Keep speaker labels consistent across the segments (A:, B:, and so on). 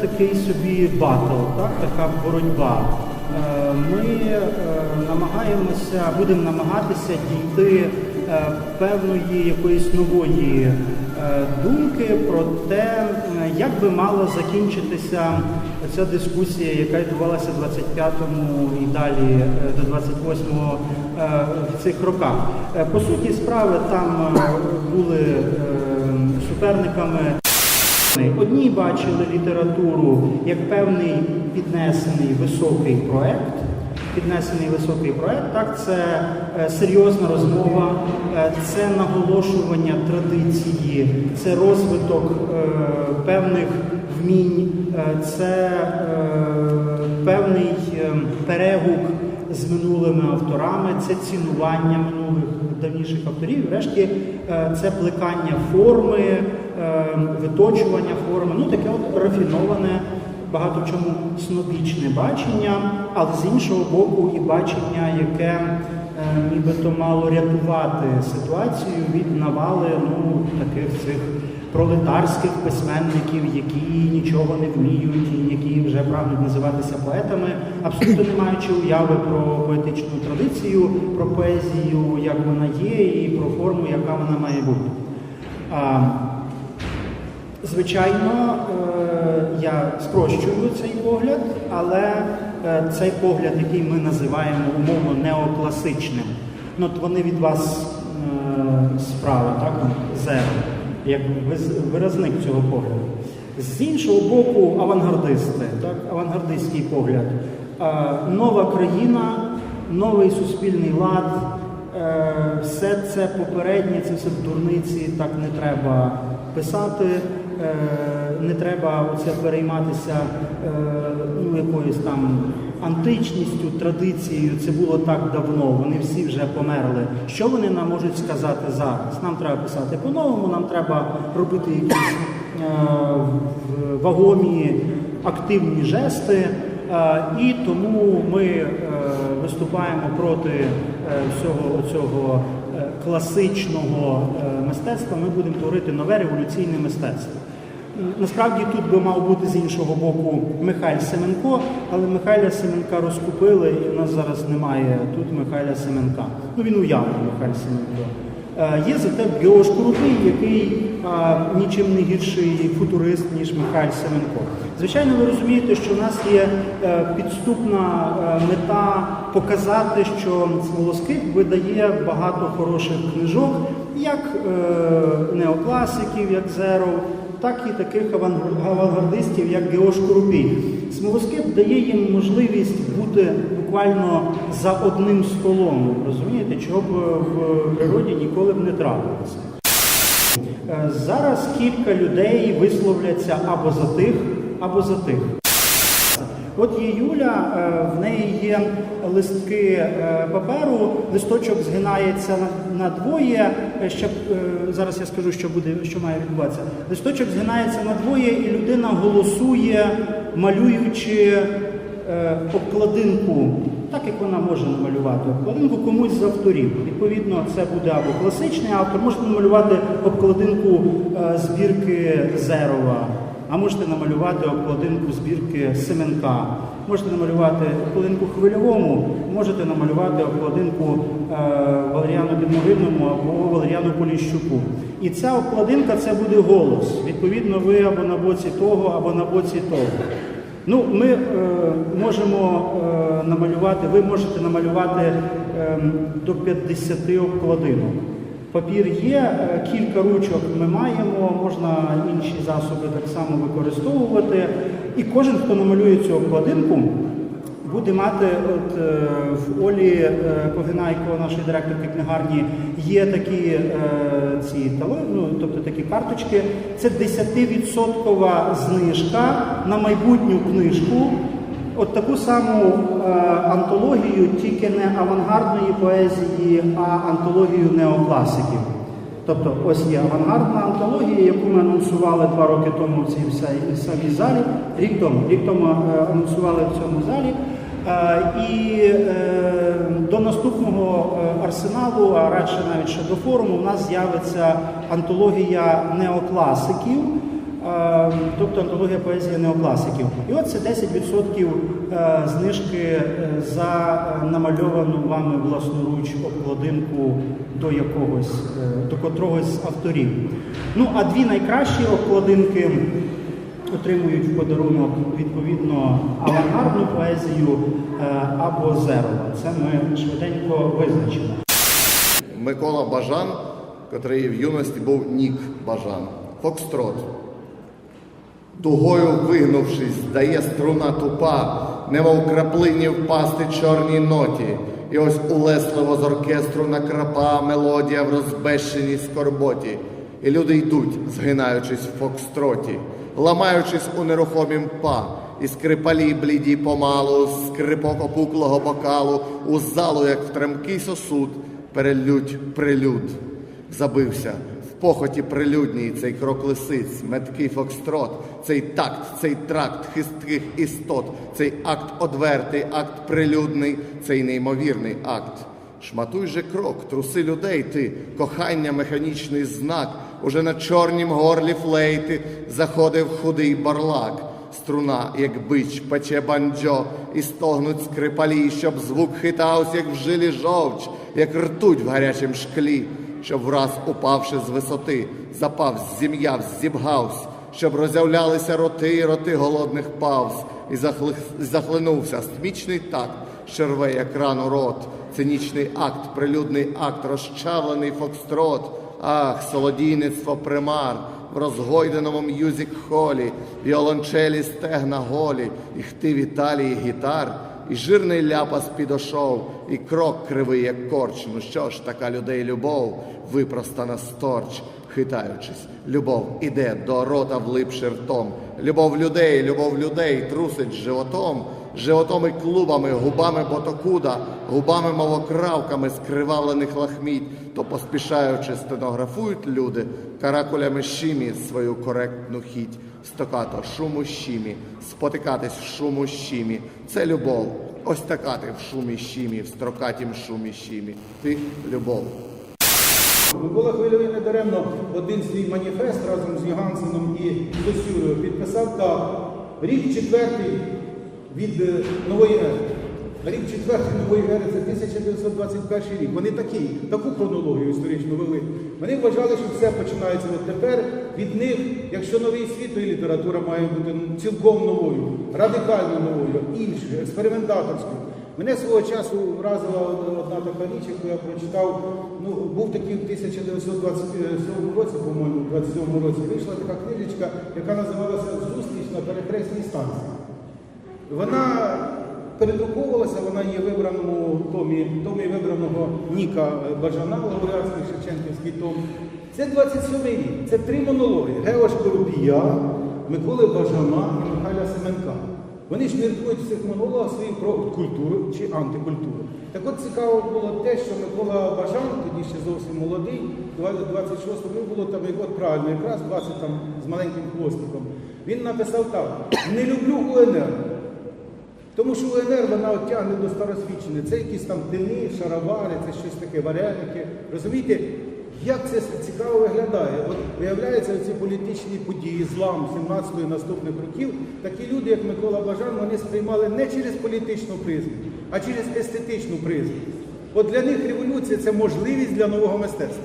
A: такий собі батл, так, така боротьба. Е, Ми е, намагаємося, будемо намагатися дійти е, певної якоїсь нової думки про те, як би мала закінчитися ця дискусія, яка відбувалася 25-му і далі до 28-го е, в цих роках. По суті справи там були суперниками. Одні бачили літературу як певний піднесений високий проект. Піднесений високий проект, так це е, серйозна розмова, е, це наголошування традиції, це розвиток е, певних вмінь, це певний перегук з минулими авторами, це цінування минулих давніших авторів. Врешті це плекання форми, е, виточування форми, ну таке от рафіноване, багато чому снобічне бачення, але з іншого боку, і бачення, яке е, нібито мало рятувати ситуацію від навали ну, таких цих пролетарських письменників, які нічого не вміють, і які вже прагнуть називатися поетами, абсолютно не маючи уяви про поетичну традицію, про поезію, як вона є, і про форму, яка вона має бути. А, Звичайно, е, я спрощую цей погляд, але цей погляд, який ми називаємо умовно неокласичним, ну от вони від вас е, справа, так, зеро, як виразник цього погляду. З іншого боку, авангардисти, так, авангардистський погляд. Е, Нова країна, новий суспільний лад, Е, Все це попереднє, це все дурниці, так не треба писати, е, не треба оце перейматися е, ну, якоюсь там античністю, традицією. Це було так давно. Вони всі вже померли. Що вони нам можуть сказати зараз? Нам треба писати по-новому, нам треба робити якісь е, вагомі активні жести. Е, І тому ми виступаємо проти всього цього класичного мистецтва. Ми будемо творити нове революційне мистецтво. Насправді тут би мав бути з іншого боку Михайль Семенко, але Михайля Семенка розкупили, і у нас зараз немає тут Михайля Семенка. Ну він уявний Михайль Семенко. Е, Є зате Геош Крутий, який а, нічим не гірший футурист, ніж Михайль Семенко. Звичайно, ви розумієте, що в нас є е, підступна е, мета показати, що Смолоскип видає багато хороших книжок, як е, неокласиків, як Зеров, так і таких авангардистів, як Геош Курубій. Смолоскип дає їм можливість бути буквально за одним столом. Розумієте, чого б в природі ніколи б не трапилося. Е, Зараз кілька людей висловляться або за тих, або за тих. От є Юля, е, в неї є листки е, паперу, листочок згинається на, двоє. Е, Ще, зараз я скажу, що буде, що має відбуватися. Листочок згинається на двоє, і людина голосує, малюючи обкладинку, так як вона може намалювати обкладинку комусь з авторів. Відповідно, це буде або класичний автор, можете намалювати обкладинку збірки Зерова. А можете намалювати обкладинку збірки Семенка, можете намалювати обкладинку хвильовому, можете намалювати обкладинку е, Валеріану Підмогильному або Валеріану Поліщуку. І ця обкладинка це буде голос. Відповідно, ви або на боці того, або на боці того. Ну, ми е, можемо е, намалювати, ви можете намалювати е, до 50 обкладинок. Папір є, е, кілька ручок ми маємо, можна інші засоби так само використовувати. І кожен, хто намалює цю обкладинку, буде мати от е, в Олі е, Погинайко, нашої директорки книгарні, є такі ці ну, тобто такі карточки. Це 10% знижка на майбутню книжку. От таку саму е, антологію, тільки не авангардної поезії, а антологію неокласиків. Тобто ось є авангардна антологія, яку ми анонсували два роки тому в цій самій залі, рік тому, рік тому е, анонсували в цьому залі. Е, І е, до наступного е, арсеналу, а радше навіть ще до форуму, у нас з'явиться антологія неокласиків. Тобто антологія поезії неокласиків. І от це 10% е, знижки е, за е, намальовану вами власноруч обкладинку до якогось, до котрогось з авторів. Ну, а дві найкращі обкладинки отримують в подарунок відповідно авангардну поезію або зерова. Це ми швиденько визначимо.
B: Микола Бажан, котрий в юності був Нік Бажан. Фокстрот. Тугою вигнувшись, дає струна тупа, немов краплині впасти чорній ноті. І ось улесливо з оркестру накрапа мелодія в розбещеній скорботі. І люди йдуть, згинаючись в фокстроті, ламаючись у нерухомім па, і скрипалі бліді помалу, скрипок опуклого бокалу, у залу, як в тремкий сосуд, перелють прилюд. Забився похоті прилюдній цей крок лисиць, меткий фокстрот, цей такт, цей тракт хистких істот, цей акт одвертий, акт прилюдний, цей неймовірний акт. Шматуй же крок, труси людей ти, кохання механічний знак, уже на чорнім горлі флейти заходив худий барлак. Струна, як бич, пече банджо, і стогнуть скрипалі, щоб звук хитався, як в жилі жовч, як ртуть в гарячім шклі, щоб враз упавши з висоти, запав, зім'яв, зібгавсь, щоб розявлялися роти, роти голодних павз, і захли... захлинувся стмічний такт, що рве, як рану рот, цинічний акт, прилюдний акт, розчавлений фокстрот. Ах, солодійництво примар в розгойденому м'юзик-холі, віолончелі стегна голі, і хти Віталії гітар, і жирний ляпас підошов, і крок кривий, як корч. Ну що ж, така людей любов, випростана сторч, хитаючись. Любов іде до рота влипши ртом. Любов людей, любов людей трусить животом, животом і клубами, губами ботокуда, губами мовокравками скривавлених лахміть, то поспішаючи стенографують люди каракулями щимі свою коректну хіть, стокато шуму щимі, спотикатись в шуму щимі. Це любов. Ось такати в шумі щімі, в строкатім шумі щімі. Ти любов.
C: Микола Хвильовий недаремно один свій маніфест разом з Йогансеном і Досюрою підписав так. Рік четвертий від е, нової ери. Рік четвертий нової ери це 1921 рік. Вони такі, таку хронологію історичну вели. Вони вважали, що все починається от тепер. Від них, якщо новий світ, то і література має бути цілком новою, радикально новою, іншою, експериментаторською. Мене свого часу вразила одна така річ, яку я прочитав. Ну, був такий в 1927 році, по-моєму, в 27 році, вийшла така книжечка, яка називалася Зустріч на перехресній станції. Вона передруковувалася, вона є вибраному томі, томі вибраного Ніка Бажана, лауреатський Шевченківський том. Це 27-й рік, це три монологи Геош Коробія, Миколи Бажана і Михайля Семенка. Вони ж міркують в цих монологах свою про культуру чи антикультуру. Так от цікаво було те, що Микола Бажан, тоді ще зовсім молодий, 26 йому було там, як от правильно, якраз 20 там з маленьким хвостиком. Він написав так: не люблю УНР. Тому що УНР вона от тягне до старосвідчення. Це якісь там дини, шаровари, це щось таке, вареники. Розумієте, як це цікаво виглядає? От виявляється, ці політичні події, злам 17-ї наступних років, такі люди, як Микола Бажан, вони сприймали не через політичну призму, а через естетичну призму. От для них революція це можливість для нового мистецтва.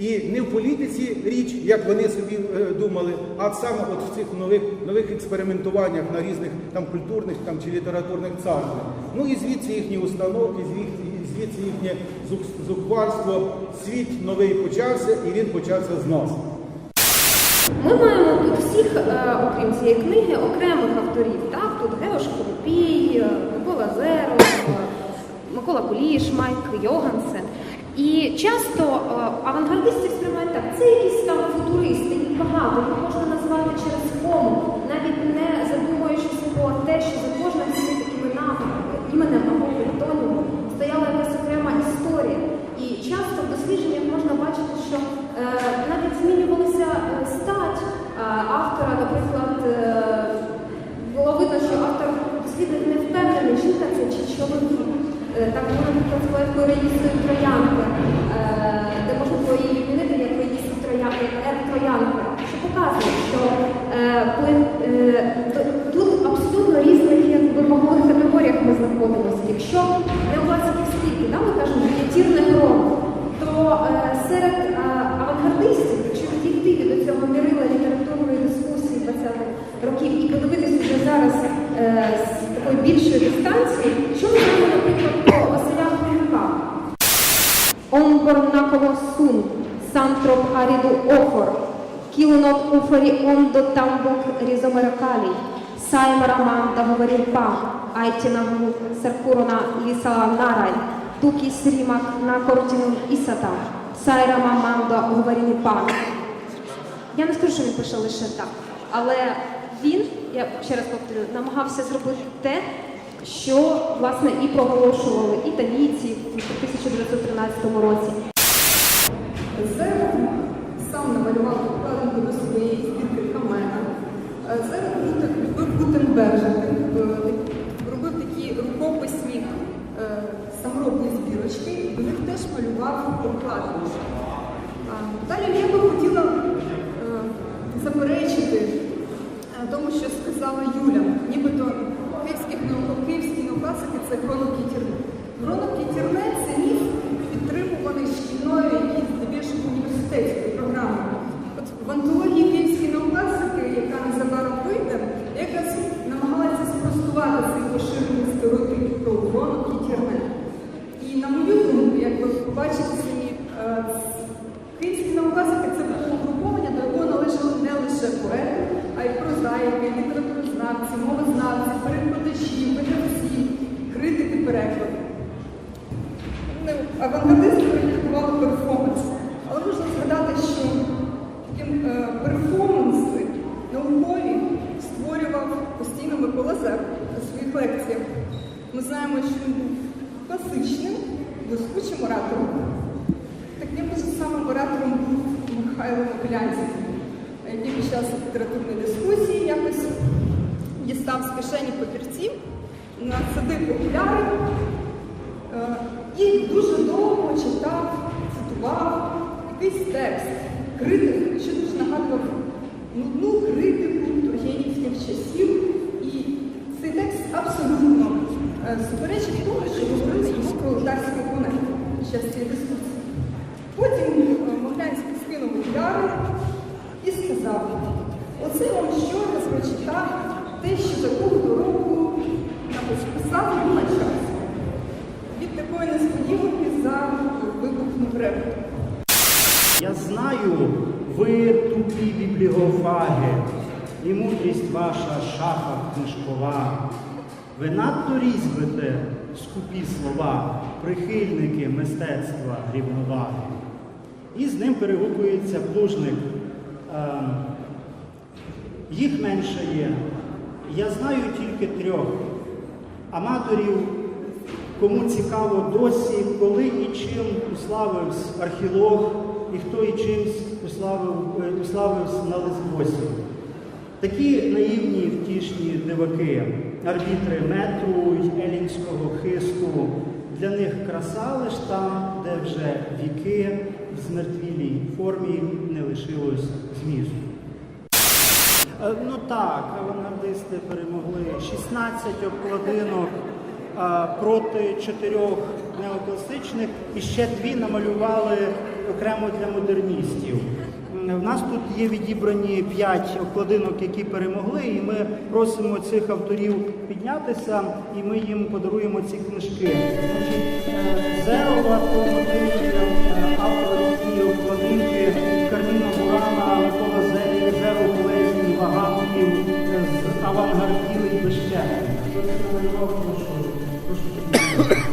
C: І не в політиці річ, як вони собі е, думали, а саме от в цих нових, нових експериментуваннях на різних там культурних там, чи літературних царствах. Ну і звідси їхні установки, звідси, їхнє зух- зухвальство. Світ новий почався, і він почався з нас.
D: Ми маємо тут всіх, е, окрім цієї книги, окремих авторів. Так? Тут Геош Коропій, е, Микола Зеров, Микола Куліш, Майк Йогансен. І часто е, авангардистів сприймають так, це якісь там футуристи, їх багато, їх можна назвати через кому, навіть не задумуючись про те, що за кожним з цих іменами, іменем або фельтонімом стояла якась окрема історія. І часто в дослідженнях можна бачити, що е, навіть змінювалася е, стать е, автора, наприклад, е, було видно, що автор дослідник не впевнений, жінка це чи чоловік. Е, Так наприклад, з поеткою Раїсою Троянки, е, де можна було її відмінити як Раїсу Троянки, як Р. Троянка, що показує, що е, з такої більшої дистанції, що ми знаємо, наприклад, про Василя Хмельника? Онборнаково сун, сантроп аріду офор, кілнот уфорі ондо тамбук різомеракалій, саймара манда говорив пам, айтінагу серкурона лісала нарай, тукі срімак на кортіну ісата, сайрама манда говорив пам. Я не скажу, що він пише лише так, але він, я ще раз повторю, намагався зробити те, що власне і проголошували італійці в 1913 році.
E: Зеров сам намалював вкладинку до своєї збірки Камена. Е, Зеров любив Гутенбержа, робив такі рукописні е, саморобні збірочки, до них теж малював прокладинки. Далі я би хотіла е, заперечити е, тому, що сказала Юля, нібито київських наук- київські неокласики це Гронов Кітірне. Гронов Кітірне це міф, підтримуваний шкільною і здебільшого університетською програмою. От в антології київські неокласики, яка незабаром вийде, я якраз намагалася спростувати цей поширений стереотип про Гронов Кітірне. І на мою думку, як ви побачите самі, е, Київські науказники це було угруповання, до якого належали не лише поети, а й прозаїки, літературознавці, мовознавці, перекладачі, видавці, критики перекладу. Ну, Авангардисти практикували перформанс. Але можна згадати, що такі е, перформанси наукові створював постійно Микола Зер у своїх лекціях. Ми знаємо, що він був класичним, блискучим оратором. Таким же самим оратором був Михайло Моклянський, який під час літературної дискусії якось дістав з кишені папірці, насадив окуляри е, і дуже довго читав, цитував якийсь текст, критик, що дуже нагадував нудну критику тургенівських часів. І цей текст абсолютно е, суперечив тому, що говорили йому пролетарський опонент під дискусії. Потім е, Моглянський скинув окуляри і сказав, оце вам щойно прочитав те, що такого року написав на час. Від такої несподіванки за вибухнув репліку.
A: Я знаю, ви тупі бібліофаги, і мудрість ваша шафа книжкова. Ви надто різьбите скупі слова, прихильники мистецтва рівноваги. І з ним перегукується плужник. Ем, їх менше є. Я знаю тільки трьох аматорів, кому цікаво досі, коли і чим уславився археолог, і хто і чимсь е, уславився на лесбосі. Такі наївні втішні диваки, арбітри метру й елінського хисту. Для них краса лиш там, де вже віки в змертвілій формі не лишилось змісту. Е, Ну так, авангардисти перемогли 16 обкладинок проти чотирьох неокласичних і ще дві намалювали окремо для модерністів. М, В нас тут є відібрані п'ять обкладинок, які перемогли, і ми просимо цих авторів піднятися, і ми їм подаруємо ці книжки. Е, по мотивам е, цієї обкладинки Карміна Бурана, Микола Зері, Зеров Полезні, Ваганків з авангарділи і намалював, прошу.